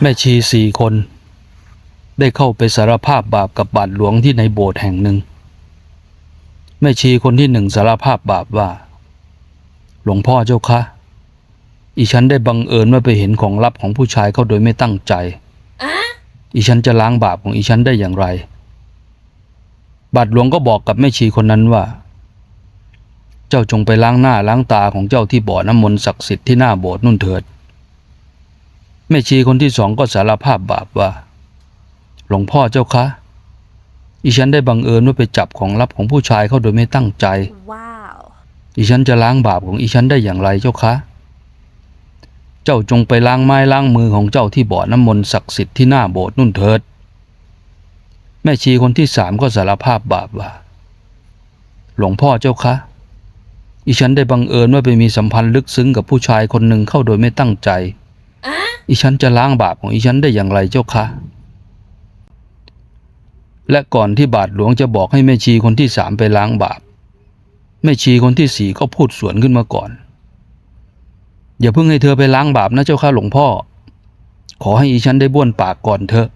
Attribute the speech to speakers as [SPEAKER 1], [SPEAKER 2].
[SPEAKER 1] แม่ชีสี่คน ได้เข้าไปสารภาพบาปกับบาทหลวงที่ในโบสถ์แห่งหนึ่ง แม่ชีคนที่หนึ่งสารภาพบาปว่า หลวงพ่อเจ้าคะอีฉันได้บังเอิญว่าไปเห็นของลับของผู้ชายเขาโดยไม่ตั้งใจ อีฉันจะล้างบาปของอีฉันได้อย่างไร บาทหลวงก็บอกกับแม่ชีคนนั้นว่า เจ้าจงไปล้างหน้าล้างตาของเจ้าที่บ่อน้ำมนต์ศักดิ์สิทธิ์ที่หน้าโบสถ์นู่นเถิด ม่ชีคนที่สองก็สารภาพบาปว่า หลวงพ่อเจ้าคะ อีฉันได้บังเอิญว่าไปจับของลับของผู้ชายเขาโดยไม่ตั้งใจ
[SPEAKER 2] Wow.
[SPEAKER 1] อีฉันจะล้างบาปของอีฉันได้อย่างไรเจ้าคะ เจ้าจงไปล้างไม้ล้างมือของเจ้าที่บ่อน้ำมนต์ศักดิ์สิทธิ์ที่หน้าโบสถ์นู่นเถิด แม่ชีคนที่สามก็สารภาพบาปว่า หลวงพ่อเจ้าคะ อีฉันได้บังเอิญว่าไปมีสัมพันธ์ลึกซึ้งกับผู้ชายคนหนึ่งเข้าโดยไม่ตั้งใจ อีฉันจะล้างบาปของอีฉันได้อย่างไรเจ้าคะและก่อนที่บาทหลวงจะบอกให้แม่ชีคนที่สามไปล้างบาปแม่ชีคนที่สี่ก็พูดสวนขึ้นมาก่อน อย่าเพิ่งให้เธอไปล้างบาปนะเจ้าค่ะหลวงพ่อ ขอให้อีฉันได้บ้วนปากก่อนเถอะ